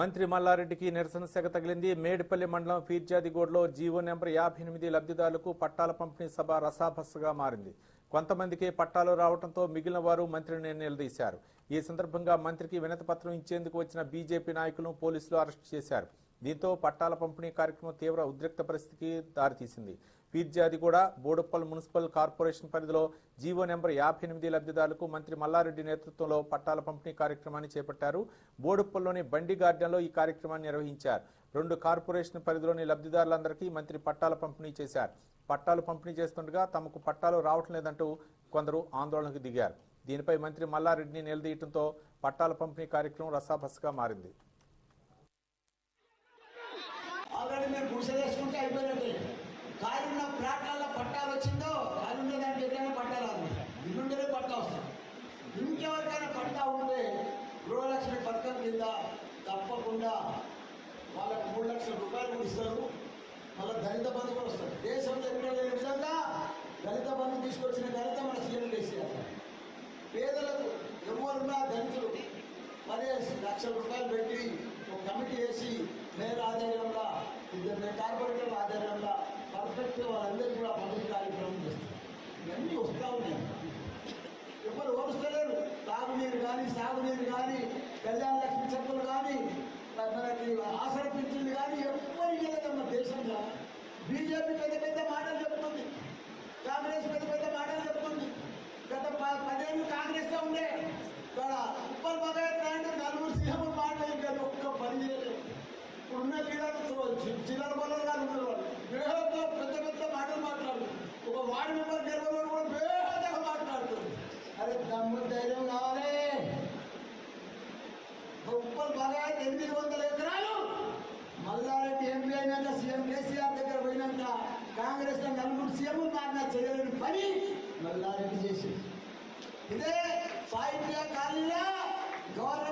మంత్రి మల్లారెడ్డికి నిరసన సెగ తగిలింది. మేడిపల్లి మండలం ఫీర్జాదిగూడలో జీవో నెంబర్ యాభై ఎనిమిది లబ్ధిదారులకు పట్టాల పంపిణీ సభ రసాభస్సగా మారింది. కొంతమందికి పట్టాలు రావడంతో మిగిలిన వారు మంత్రిని నిలదీశారు ఈ సందర్భంగా మంత్రికి వినతిపత్రం ఇచ్చేందుకు వచ్చిన బీజేపీ నాయకులను పోలీసులు అరెస్టు చేశారు. దీంతో పట్టాల పంపిణీ కార్యక్రమం తీవ్ర ఉద్రిక్త పరిస్థితికి దారితీసింది. పీర్జాదిగూడ బోడుప్పల్ మున్సిపల్ కార్పొరేషన్ పరిధిలో జీవో నెంబర్ యాభై ఎనిమిది లబ్ధిదారులకు మంత్రి మల్లారెడ్డి నేతృత్వంలో పట్టాల పంపిణీ కార్యక్రమాన్ని చేపట్టారు. బోడుప్పల్లోని బండి గార్డెన్లో ఈ కార్యక్రమాన్ని నిర్వహించారు. రెండు కార్పొరేషన్ పరిధిలోని లబ్ధిదారులందరికీ మంత్రి పట్టాల పంపిణీ చేశారు. పట్టాలు పంపిణీ చేస్తుండగా తమకు పట్టాలు రావటం లేదంటూ కొందరు ఆందోళనకు దిగారు. దీనిపై మంత్రి మల్లారెడ్డిని నిలదీయడంతో పట్టాల పంపిణీ కార్యక్రమం రసాభసగా మారింది. ఆల్రెడీ మేము గుడిసె వేసుకుంటే అయిపోయినట్టే. పడతా ఉంటే గృహలక్ష్మి పథకం కింద తప్పకుండా వాళ్ళకు మూడు లక్షల రూపాయలు కూడా ఇస్తారు. మళ్ళీ దళిత బంధు కూడా వస్తుంది దేశంలో ఎక్కడ లేని విధంగా దళిత బంధు తీసుకొచ్చిన ఘనత మన సీఎం కేసీఆర్ పేదలకు ఎవరున్నా దళితులు పదిహేను లక్షల రూపాయలు పెట్టి ఒక కమిటీ వేసి మేయర్ ఆధ్వర్యంలో ఇద్దరు కార్పొరేటర్ల ఆధ్వర్యంలో పర్ఫెక్ట్ వాళ్ళందరికీ కూడా పంపిణీ కార్యక్రమం చేస్తారు. ఇవన్నీ వస్తూ ఉన్నాయి. ఎవరు ఓడుస్తలేరు తాగునీరు కానీ సాగునీరు కానీ కళ్యాణ లక్ష్మి చెప్పులు కానీ మనకి ఆసర పింఛన్లు కానీ ఎవ్వరు ఇవ్వలేదమ్మ దేశంలో. బీజేపీ పెద్ద పెద్ద మాటలు చెప్తుంది. కాంగ్రెస్ పెద్ద పెద్ద మాటలు చెప్తుంది. గత పదేళ్ళు కాంగ్రెస్లో ఉండే ఉప్పల్ భగత్ అంటే నలుగురు సీఎంలు మాట్లాడలేదు ఒక్క పని చేయలేదు. ఇప్పుడు ఉన్న లీడర్లు చిల్లర ఎనిమిది వందల ఎకరాలు. మల్లారెడ్డి ఎంపీ అయినాక సీఎం కేసీఆర్ దగ్గర పోయినాక కాంగ్రెస్లో నలుగురు సీఎం మారినా చేయలేని పని మల్లారెడ్డి చేసింది. ఇదే సాహిత్య కాలనీలో గవర్నమెంట్